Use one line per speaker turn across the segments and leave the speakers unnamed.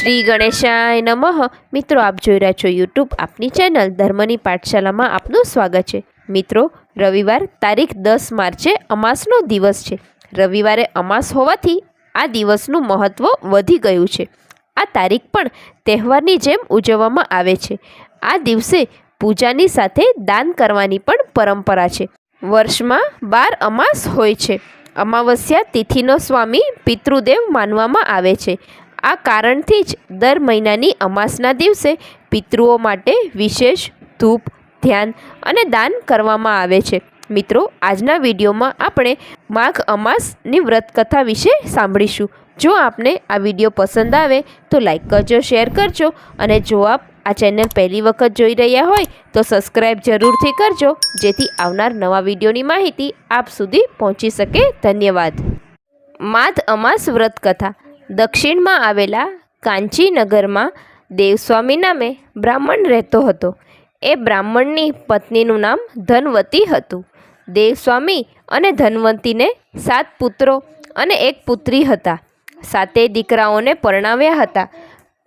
શ્રી ગણેશાય નમઃ. મિત્રો, આપ જોઈ રહ્યા છો યુટ્યુબ આપની ચેનલ ધર્મની પાઠશાલામાં આપનું સ્વાગત છે. મિત્રો, રવિવાર તારીખ દસ માર્ચે અમાસનો દિવસ છે. રવિવારે અમાસ હોવાથી આ દિવસનું મહત્ત્વ વધી ગયું છે. આ તારીખ પણ તહેવારની જેમ ઉજવવામાં આવે છે. આ દિવસે પૂજાની સાથે દાન કરવાની પણ પરંપરા છે. વર્ષમાં બાર અમાસ હોય છે. અમાવસ્યા તિથિનો સ્વામી પિતૃદેવ માનવામાં આવે છે. આ કારણથી જ દર મહિનાની અમાસના દિવસે પિતૃઓ માટે વિશેષ ધૂપ, ધ્યાન અને દાન કરવામાં આવે છે. મિત્રો, આજના વિડીયોમાં આપણે માઘ અમાસની વ્રતકથા વિશે સાંભળીશું. જો આપને આ વીડિયો પસંદ આવે, તો લાઈક કરજો, શેર કરજો અને જો આપ આ ચેનલ પહેલી વખત જોઈ રહ્યા હોય, તો સબસ્ક્રાઈબ જરૂરથી કરજો, જેથી આવનાર નવા વિડીયોની માહિતી આપ સુધી પહોંચી શકે. ધન્યવાદ. માધ અમાસ વ્રતકથા. દક્ષિણમાં આવેલા કાંચીનગરમાં દેવસ્વામી નામે બ્રાહ્મણ રહેતો હતો. એ બ્રાહ્મણની પત્નીનું નામ ધનવતી હતું. દેવસ્વામી અને ધનવંતીને સાત પુત્રો અને એક પુત્રી હતા. સાતેય દીકરાઓને પરણાવ્યા હતા.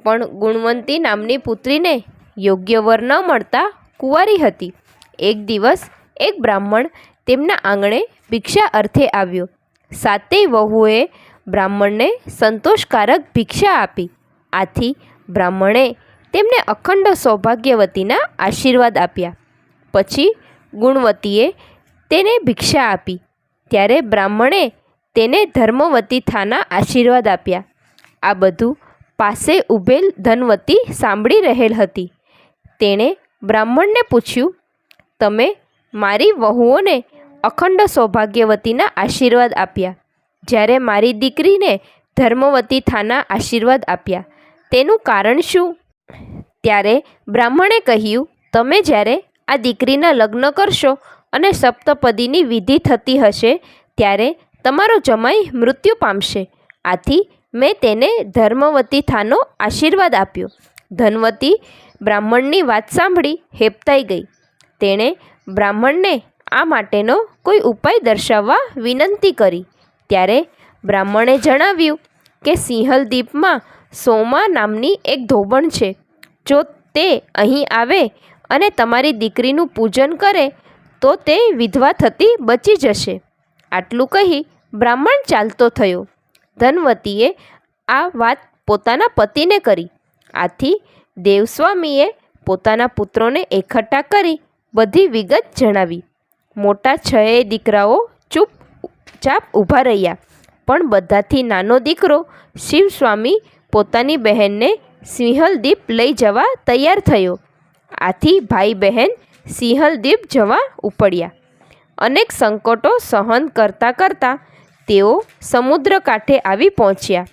પણ ગુણવંતી નામની પુત્રીને યોગ્ય વર ન મળતા કુંવારી હતી. એક દિવસ એક બ્રાહ્મણ તેમના આંગણે ભિક્ષા અર્થે આવ્યો. સાતેય વહુએ બ્રાહ્મણને સંતોષકારક ભિક્ષા આપી. આથી બ્રાહ્મણે તેમને અખંડ સૌભાગ્યવતીના આશીર્વાદ આપ્યા. પછી ગુણવતીએ તેને ભિક્ષા આપી. ત્યારે બ્રાહ્મણે તેને ધર્મવતી થાના આશીર્વાદ આપ્યા. આ બધું પાસે ઊભેલ ધનવતી સાંભળી રહેલ હતી. તેણે બ્રાહ્મણને પૂછ્યું, તમે મારી વહુઓને અખંડ સૌભાગ્યવતીના આશીર્વાદ આપ્યા. જ્યારે મારી દીકરીને ધર્મવતી થાના આશીર્વાદ આપ્યા. તેનું કારણ શું? ત્યારે બ્રાહ્મણે કહ્યું, તમે જ્યારે આ દીકરીના લગ્ન કરશો અને સપ્તપદીની વિધિ થતી હશે, ત્યારે તમારો જમાઈ મૃત્યુ પામશે. આથી મેં તેને ધર્મવતી થાનો આશીર્વાદ આપ્યો. ધનવતી બ્રાહ્મણની વાત સાંભળી હેપતાઈ ગઈ. તેણે બ્રાહ્મણને આ માટેનો કોઈ ઉપાય દર્શાવવા વિનંતી કરી. ત્યારે બ્રાહ્મણે જણાવ્યું કે સિંહલ દ્વીપમાં સોમા નામની એક ધોબણ છે. જો તે અહીં આવે અને તમારી દીકરીનું પૂજન કરે, તો તે વિધવા થતી બચી જશે. આટલું કહી બ્રાહ્મણ ચાલતો થયો. ધનવતીએ આ વાત પોતાના પતિને કરી. આથી દેવસ્વામીએ પોતાના પુત્રોને એકઠા કરી બધી વિગત જણાવી. મોટા છએ દીકરાઓ ચૂપચાપ ઊભા રહ્યા. પણ બધાથી નાનો દીકરો શિવસ્વામી પોતાની બહેનને સિંહલદીપ લઈ જવા તૈયાર થયો. આથી ભાઈ બહેન સિંહલદીપ જવા ઉપડ્યા. અનેક સંકટો સહન કરતાં કરતાં તેઓ સમુદ્ર કાંઠે આવી પહોંચ્યા.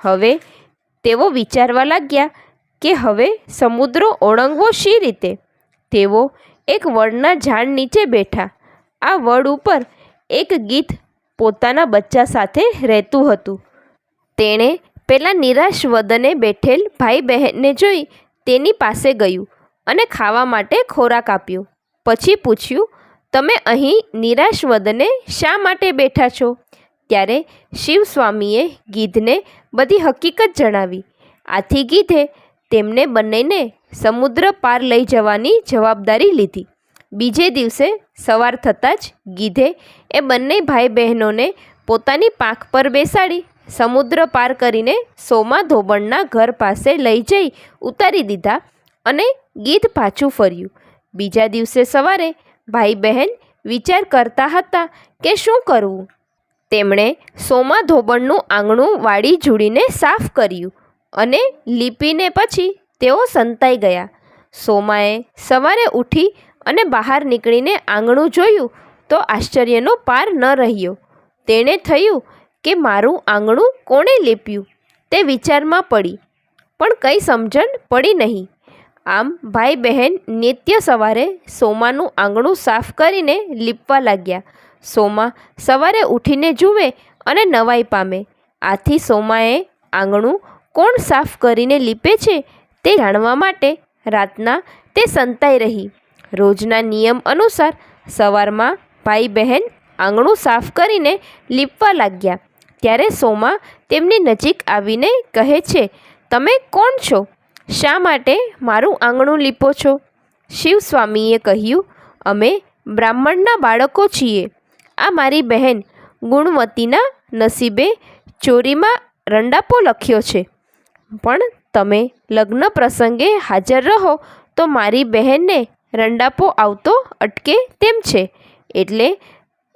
હવે તેઓ વિચારવા લાગ્યા કે હવે સમુદ્ર ઓળંગવો શી રીતે? તેઓ એક વડના ઝાડ નીચે બેઠા. આ વડ ઉપર એક ગીધ પોતાના બચ્ચા સાથે રહેતું હતું. તેણે પેલા નિરાશ વદને બેઠેલ ભાઈ બહેનને જોઈ તેની પાસે ગયું અને ખાવા માટે ખોરાક આપ્યો. પછી પૂછ્યું, તમે અહીં નિરાશ વદને શા માટે બેઠા છો? ત્યારે શિવસ્વામીએ ગીધને બધી હકીકત જણાવી. આથી ગીધે તેમને બંનેને સમુદ્ર પાર લઈ જવાની જવાબદારી લીધી. બીજે દિવસે સવાર થતાં જ ગીધે એ બંને ભાઈ બહેનોને પોતાની પાંખ પર બેસાડી, સમુદ્ર પાર કરીને સોમા ધોબણના ઘર પાસે લઈ જઈ ઉતારી દીધા અને ગીધ પાછું ફર્યું. બીજા દિવસે સવારે ભાઈ બહેન વિચાર કરતા હતા કે શું કરવું? તેમણે સોમા ધોબણનું આંગણું વાળી જોડીને સાફ કર્યું અને લીપીને પછી તેઓ સંતાઈ ગયા. સોમાએ સવારે ઉઠી અને બહાર નીકળીને આંગણું જોયું તો આશ્ચર્યનો પાર ન રહ્યો. તેણે થયું કે મારું આંગણું કોણે લીપ્યું? તે વિચારમાં પડી, પણ કંઈ સમજણ પડી નહીં. આમ ભાઈ બહેન નિત્ય સવારે સોમાનું આંગણું સાફ કરીને લીપવા લાગ્યા. સોમા સવારે ઉઠીને જુએ અને નવાઈ પામે. આથી સોમાએ આંગણું કોણ સાફ કરીને લીપે છે તે જાણવા માટે રાતના તે સંતાઈ રહી. રોજના નિયમ અનુસાર સવારમાં ભાઈ બહેન આંગણું સાફ કરીને લીપવા લાગ્યા. ત્યારે સોમા તેમની નજીક આવીને કહે છે, તમે કોણ છો? શા માટે મારું આંગણું લીપો છો? શિવસ્વામીએ કહ્યું, અમે બ્રાહ્મણના બાળકો છીએ. આ મારી બહેન ગુણવતીના નસીબે ચોરીમાં રંડાપો લખ્યો છે. પણ તમે લગ્ન પ્રસંગે હાજર રહો તો મારી બહેનને રંડાપો આવતો અટકે તેમ છે. એટલે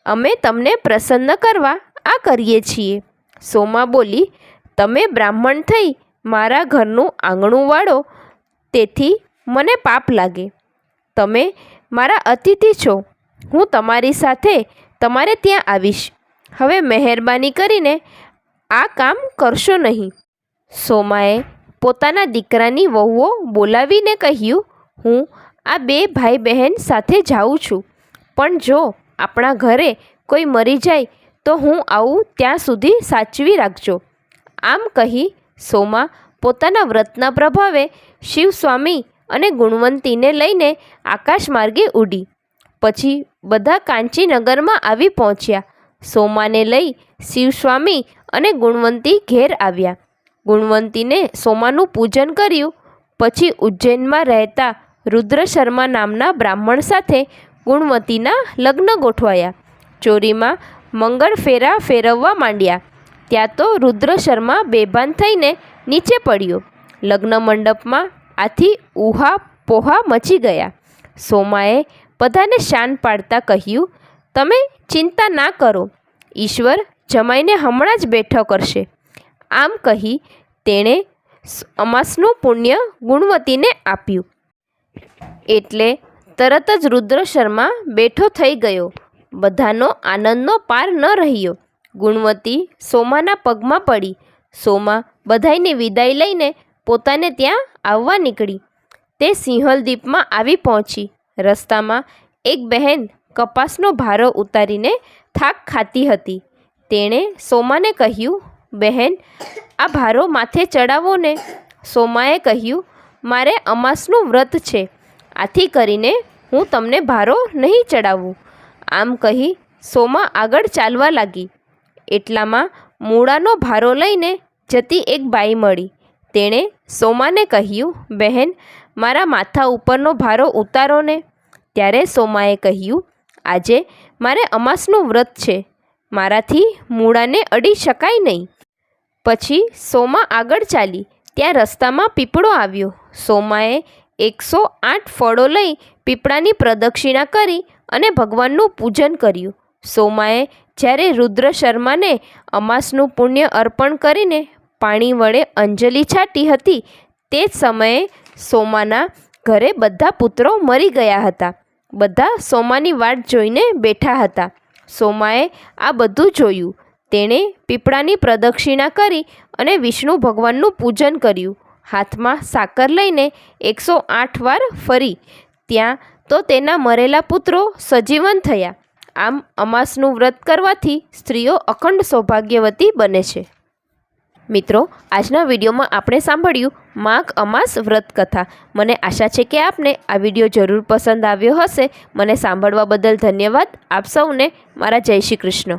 અમે તમને પ્રસન્ન કરવા આ કરીએ છીએ. સોમા બોલી, તમે બ્રાહ્મણ થઈ મારા ઘરનું આંગણું વાળો, તેથી મને પાપ લાગે. તમે મારા અતિથિ છો. હું તમારી સાથે તમારે ત્યાં આવીશ. હવે મહેરબાની કરીને આ કામ કરશો નહીં. સોમાએ પોતાના દીકરાની વહુઓ બોલાવીને કહ્યું, હું આ બે ભાઈ બહેન સાથે જાઉં છું. પણ જો આપણા ઘરે કોઈ મરી જાય, તો હું આવું ત્યાં સુધી સાચવી રાખજો. આમ કહી સોમા પોતાના વ્રતના પ્રભાવે શિવસ્વામી અને ગુણવંતીને લઈને આકાશ માર્ગે ઉડી. પછી બધા કાંચીનગરમાં આવી પહોંચ્યા. સોમાને લઈ શિવસ્વામી અને ગુણવંતી ઘેર આવ્યા. ગુણવંતીને સોમાનું પૂજન કર્યું. પછી ઉજ્જૈનમાં રહેતા રુદ્ર શર્મા નામના બ્રાહ્મણ સાથે ગુણવતીના લગ્ન ગોઠવાયા. ચોરીમાં મંગળ ફેરા ફેરવવા માંડ્યા. ત્યાં તો રુદ્ર શર્મા બેભાન થઈને નીચે પડ્યો. લગ્ન મંડપમાં આથી ઉહા પોહા મચી ગયા. સોમાએ બધાને શાન પાડતા કહ્યું, તમે ચિંતા ના કરો. ઈશ્વર જમાઈને હમણાં જ બેઠો કરશે. આમ કહી તેણે અમાસનું પુણ્ય ગુણવતીને આપ્યું. એટલે તરત જ રુદ્ર શર્મા બેઠો થઈ ગયો. બધાનો આનંદનો પાર ન રહ્યો. ગુણવતી સોમાના પગમાં પડી. સોમા બધાયની વિદાય લઈને પોતાને ત્યાં આવવા નીકળી. તે સિંહલ દ્વીપમાં આવી પહોંચી. રસ્તામાં એક બહેન કપાસનો ભારો ઉતારીને થાક ખાતી હતી. તેણે સોમાને કહ્યું, બહેન, આ ભારો માથે ચડાવો ને. સોમાએ કહ્યું, મારે અમાસનું વ્રત છે. આથી કરીને હું તમને ભારો નહીં ચડાવું. આમ કહી સોમા આગળ ચાલવા લાગી. એટલામાં મૂળાનો ભારો લઈને જતી એક બાઈ મળી. તેણે સોમાને કહ્યું, બહેન, મારા માથા ઉપરનો ભારો ઉતારો ને. ત્યારે સોમાએ કહ્યું, આજે મારે અમાસનું વ્રત છે. મારાથી મૂળાને અડી શકાય નહીં. પછી સોમા આગળ ચાલી. ત્યાં રસ્તામાં પીપળો આવ્યો. સોમાએ એકસો આઠ ફળો લઈ પીપળાની પ્રદક્ષિણા કરી અને ભગવાનનું પૂજન કર્યું. સોમાએ જ્યારે રુદ્ર શર્માને અમાસનું પુણ્ય અર્પણ કરીને પાણી વડે અંજલિ છાટી હતી, તે જ સમયે સોમાના ઘરે બધા પુત્રો મરી ગયા હતા. બધા સોમાની વાટ જોઈને બેઠા હતા. સોમાએ આ બધું જોયું. તેણે પીપળાની પ્રદક્ષિણા કરી અને વિષ્ણુ ભગવાનનું પૂજન કર્યું. હાથમાં સાકર લઈને એકસો આઠ વાર ફરી. ત્યાં તો તેના મરેલા પુત્રો સજીવન થયા. આમ અમાસનું વ્રત કરવાથી સ્ત્રીઓ અખંડ સૌભાગ્યવતી બને છે. મિત્રો, આજના વિડીયોમાં આપણે સાંભળ્યું માઘ અમાસ વ્રત કથા. મને આશા છે કે આપને આ વીડિયો જરૂર પસંદ આવ્યો હશે. મને સાંભળવા બદલ ધન્યવાદ. આપ સૌને મારા જય શ્રી કૃષ્ણ.